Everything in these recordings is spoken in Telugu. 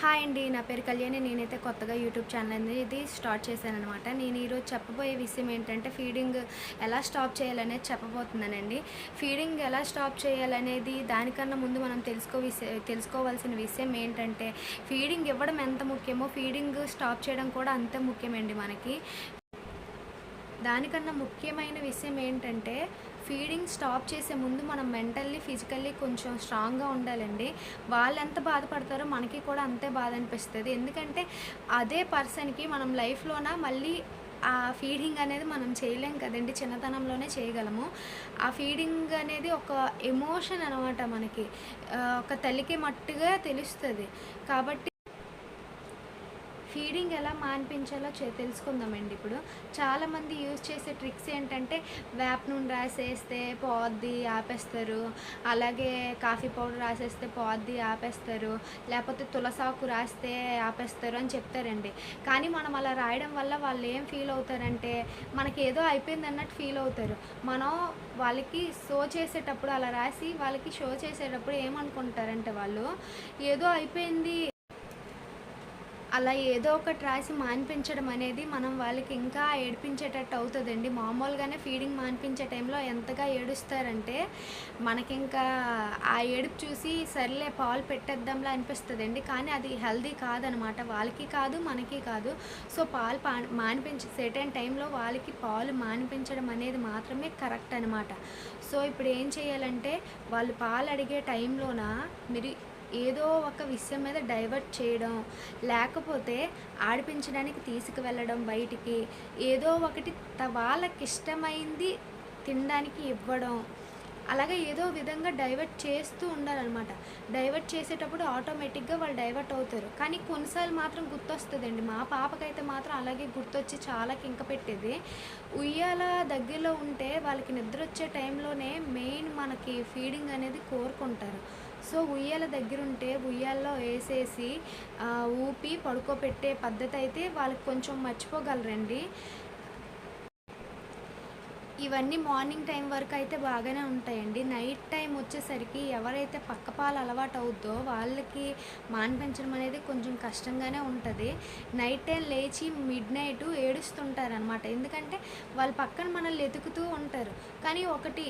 హాయ్ అండి నా పేరు కళ్యాణి. నేనైతే కొత్తగా యూట్యూబ్ ఛానల్ అనేది స్టార్ట్ చేశాను అనమాట నేను ఈరోజు చెప్పబోయే విషయం ఏంటంటే ఫీడింగ్ ఎలా స్టాప్ చేయాలనేది చెప్పబోతున్నానండి. ఫీడింగ్ ఎలా స్టాప్ చేయాలనేది దానికన్నా ముందు మనం తెలుసుకో తెలుసుకోవాల్సిన విషయం ఏంటంటే ఫీడింగ్ ఇవ్వడం ఎంత ముఖ్యమో ఫీడింగ్ స్టాప్ చేయడం కూడా అంతే ముఖ్యమండి మనకి. దానికన్నా ముఖ్యమైన విషయం ఏంటంటే ఫీడింగ్ స్టాప్ చేసే ముందు మనం మెంటల్లీ ఫిజికల్లీ కొంచెం స్ట్రాంగ్గా ఉండాలండి. వాళ్ళు ఎంత బాధపడతారో మనకి కూడా అంతే బాధ అనిపిస్తుంది. ఎందుకంటే అదే పర్సన్కి మనం లైఫ్లోన మళ్ళీ ఆ ఫీడింగ్ అనేది మనం చేయలేం కదండి. చిన్నతనంలోనే చేయగలము. ఆ ఫీడింగ్ అనేది ఒక ఎమోషన్ అనమాట మనకి. ఒక తల్లికి మట్టుగా తెలుస్తుంది. కాబట్టి ఫీడింగ్ ఎలా మాన్పించాలో చే తెలుసుకుందామండి ఇప్పుడు. చాలామంది యూజ్ చేసే ట్రిక్స్ ఏంటంటే వేప నూనె రాసేస్తే పోద్ది ఆపేస్తారు. అలాగే కాఫీ పౌడర్ రాసేస్తే పోద్ది ఆపేస్తారు. లేకపోతే తులసాకు రాస్తే ఆపేస్తారు అని చెప్తారండి. కానీ మనం అలా రాయడం వల్ల వాళ్ళు ఏం ఫీల్ అవుతారంటే మనకి ఏదో అయిపోయింది అన్నట్టు ఫీల్ అవుతారు. మనం వాళ్ళకి షో చేసేటప్పుడు అలా రాసి వాళ్ళకి షో చేసేటప్పుడు ఏమనుకుంటారంటే వాళ్ళు ఏదో అయిపోయింది. అలా ఏదో ఒకటి రాసి మాన్పించడం అనేది మనం వాళ్ళకి ఇంకా ఏడిపించేటట్టు అవుతుందండి. మామూలుగానే ఫీడింగ్ మాన్పించే టైంలో ఎంతగా ఏడుస్తారంటే మనకి ఇంకా ఆ ఏడుపు చూసి సర్లే పాలు పెట్టేద్దాంలా అనిపిస్తుందండి. కానీ అది హెల్దీ కాదనమాట. వాళ్ళకి కాదు మనకి కాదు. సో పాలు పా మానిపించే సెటైన్ టైంలో వాళ్ళకి పాలు మానిపించడం అనేది మాత్రమే కరెక్ట్ అనమాట. సో ఇప్పుడు ఏం చేయాలంటే వాళ్ళు పాలు అడిగే టైంలోన మీరు ఏదో ఒక విషయం మీద డైవర్ట్ చేయడం లేకపోతే ఆడిపించడానికి తీసుకువెళ్ళడం బయటికి ఏదో ఒకటి వాళ్ళకి ఇష్టమైంది తినడానికి ఇవ్వడం అలాగే ఏదో విధంగా డైవర్ట్ చేస్తూ ఉండాలన్నమాట. డైవర్ట్ చేసేటప్పుడు ఆటోమేటిక్గా వాళ్ళు డైవర్ట్ అవుతారు. కానీ కొన్నిసార్లు మాత్రం గుర్తొస్తుందండి. మా పాపకైతే మాత్రం అలాగే గుర్తొచ్చి చాలా కింక పెట్టేది. ఉయ్యాల దగ్గరలో ఉంటే వాళ్ళకి నిద్ర వచ్చే టైంలోనే మెయిన్ మనకి ఫీడింగ్ అనేది కోరుకుంటారు. సో ఉయ్యాల దగ్గర ఉంటే ఉయ్యాల్లో వేసేసి ఊపి పడుకోబెట్టే పద్ధతి అయితే వాళ్ళకి కొంచెం మర్చిపోగలరండి. ఇవన్నీ మార్నింగ్ టైం వరకు అయితే బాగానే ఉంటాయండి. నైట్ టైం వచ్చేసరికి ఎవరైతే పక్క పాలు అలవాటు అవుద్దో వాళ్ళకి మాన్పించడం అనేది కొంచెం కష్టంగానే ఉంటుంది. నైట్ టైం లేచి మిడ్ నైట్ ఏడుస్తుంటారు అనమాట ఎందుకంటే వాళ్ళ పక్కన మనల్ని ఎతుకుతూ ఉంటారు. కానీ ఒకటి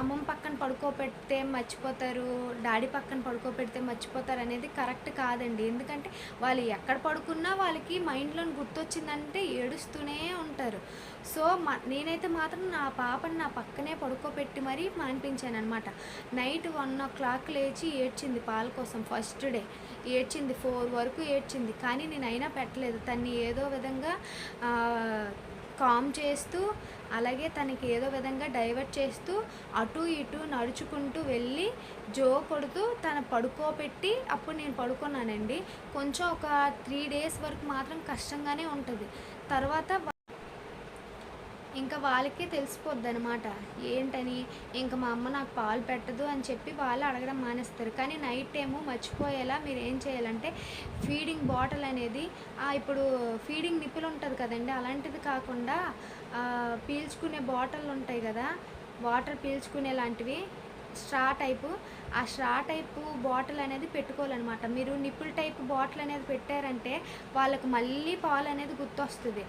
అమ్మమ్మ పక్కన పడుకోబెడితే మర్చిపోతారు డాడీ పక్కన పడుకోబెడితే మర్చిపోతారు అనేది కరెక్ట్ కాదండి. ఎందుకంటే వాళ్ళు ఎక్కడ పడుకున్నా వాళ్ళకి మైండ్లో గుర్తొచ్చిందంటే ఏడుస్తూనే ఉంటారు. సో మా నేనైతే మాత్రం నా పాపని నా పక్కనే పడుకోబెట్టి మరీ మానిపించాను అనమాట నైట్ వన్ ఓ క్లాక్ లేచి ఏడ్చింది పాల కోసం ఫస్ట్ డే. ఏడ్చింది ఫోర్ వరకు ఏడ్చింది. కానీ నేను అయినా పెట్టలేదు. తన్ని ఏదో విధంగా కామ్ చేస్తూ అలాగే తనకి ఏదో విధంగా డైవర్ట్ చేస్తూ అటు ఇటు నడుచుకుంటూ వెళ్ళి జో కొడుతూ తను పడుకోబెట్టి అప్పుడు నేను పడుకున్నానండి. కొంచెం ఒక త్రీ డేస్ వరకు మాత్రం కష్టంగానే ఉంటుంది. తర్వాత ఇంకా వాళ్ళకే తెలిసిపోద్ది అనమాట ఏంటని? ఇంకా మా అమ్మ నాకు పాలు పెట్టదు అని చెప్పి వాళ్ళు అడగడం మానేస్తారు. కానీ నైట్ టైము మర్చిపోయేలా మీరు ఏం చేయాలంటే ఫీడింగ్ బాటిల్ అనేది ఇప్పుడు ఫీడింగ్ నిప్పులు ఉంటుంది కదండి అలాంటిది కాకుండా పీల్చుకునే బాటిల్ ఉంటాయి కదా వాటర్ పీల్చుకునే లాంటివి స్ట్రా టైపు ఆ స్ట్రా టైపు బాటిల్ అనేది పెట్టుకోవాలన్నమాట. మీరు నిప్పుల్ టైప్ బాటిల్ అనేది పెట్టారంటే వాళ్ళకి మళ్ళీ పాలు అనేది గుర్తొస్తుంది.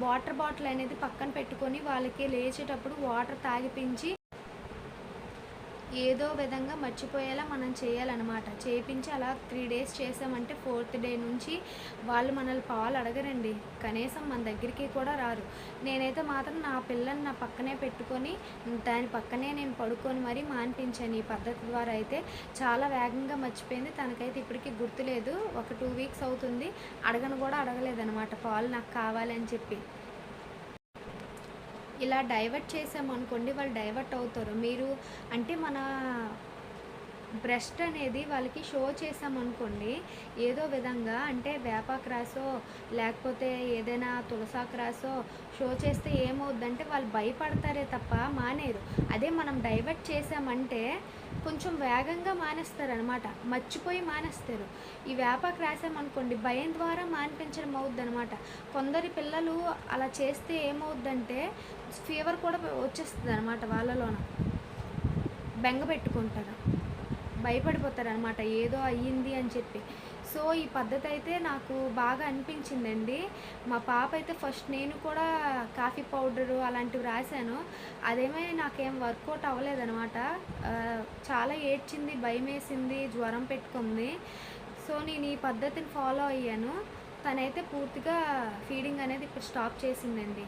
వాటర్ బాటిల్ అనేది పక్కన పెట్టుకొని వాళ్ళకి లేచేటప్పుడు వాటర్ తాగిపించి ఏదో విధంగా మర్చిపోయేలా మనం చేయాలన్నమాట. చేపించి అలా త్రీ డేస్ చేసామంటే ఫోర్త్ డే నుంచి వాళ్ళు మనల్ని పాలు అడగరండి. కనీసం మన దగ్గరికి కూడా రారు. నేనైతే మాత్రం నా పిల్లని నా పక్కనే పెట్టుకొని దాని పక్కనే నేను పడుకొని మరీ మాన్పించాను ఈ పద్ధతి ద్వారా అయితే. చాలా వేగంగా మర్చిపోయింది. తనకైతే ఇప్పటికీ గుర్తులేదు. ఒక టూ వీక్స్ అవుతుంది. అడగను కూడా అడగలేదన్నమాట. పాలు నాకు కావాలని చెప్పి. ఇలా డైవర్ట్ చేసామనుకోండి వాళ్ళు డైవర్ట్ అవుతారు. మీరు అంటే మన బ్రెస్ట్ అనేది వాళ్ళకి షో చేసామనుకోండి ఏదో విధంగా అంటే వేప క్రాసో లేకపోతే ఏదైనా తులసా క్రాసో షో చేస్తే ఏమవుద్దంటే వాళ్ళు భయపడతారే తప్ప మానేరు అదే మనం డైవర్ట్ చేసామంటే కొంచెం వేగంగా మానేస్తారు మర్చిపోయి మానేస్తారు. ఈ వేపాకు రాసామనుకోండి భయం ద్వారా మానిపించడం అవుద్ది అనమాట కొందరి పిల్లలు అలా చేస్తే ఏమవుద్దంటే ఫీవర్ కూడా వచ్చేస్తుంది అనమాట వాళ్ళలోన. బెంగ పెట్టుకుంటారు. భయపడిపోతారు అనమాట ఏదో అయ్యింది అని చెప్పి. సో ఈ పద్ధతి అయితే నాకు బాగా అనిపించిందండి. మా పాప అయితే ఫస్ట్ నేను కూడా కాఫీ పౌడరు అలాంటివి రాశాను. అదేమీ నాకేం వర్కౌట్ అవ్వలేదనమాట చాలా ఏడ్చింది భయం వేసింది జ్వరం పెట్టుకుంది. సో నేను ఈ పద్ధతిని ఫాలో అయ్యాను. తనైతే పూర్తిగా ఫీడింగ్ అనేది ఇప్పుడు స్టాప్ చేసిందండి.